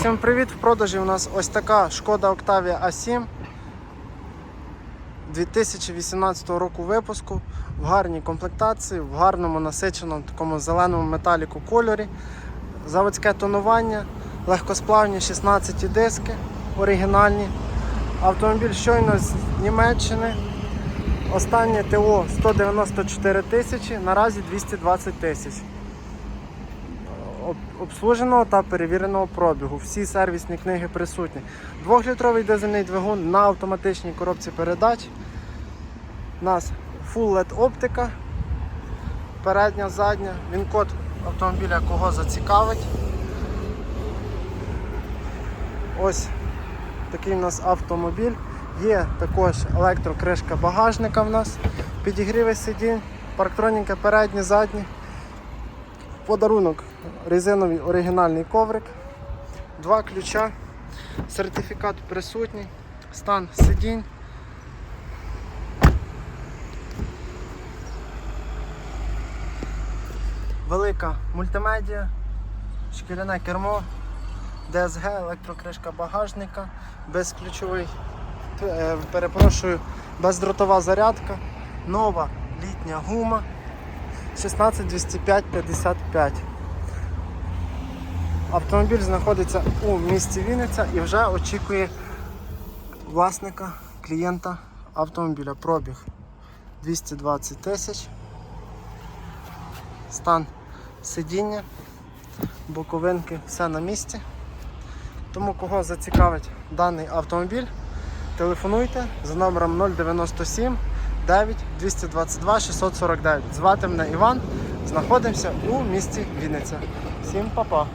Всім привіт! В продажі у нас ось така шкода Octavia A7 2018 року випуску в гарній комплектації, в гарному насиченому такому зеленому металіку кольорі. Заводське тонування, легкосплавні 16 диски оригінальні. Автомобіль щойно з Німеччини. Останнє ТО 194 тисячі, наразі 220 тисяч обслуженого та перевіреного пробігу. Всі сервісні книги присутні. Двохлітровий дизельний двигун на автоматичній коробці передач. У нас Full LED оптика. Передня, задня. Він код автомобіля кого зацікавить. Ось такий у нас автомобіль. Є також електрокришка багажника в нас, підігріви сидінь, парктроніка передні, задні. Подарунок резиновий оригінальний коврик, два ключа, сертифікат присутній, стан сидінь. Велика мультимедіа, шкіряне кермо, ДСГ, електрокришка багажника, безключовий, е, перепрошую, бездротова зарядка, нова літня гума. 16 205 55. Автомобіль знаходиться у місті Вінниця і вже очікує власника, клієнта автомобіля. Пробіг 220 тисяч. Стан сидіння, боковинки, все на місці. Тому кого зацікавить даний автомобіль, телефонуйте за номером 097 9 222 649. Звати мене Іван. Знаходимося у місті Вінниця. Всім па-па!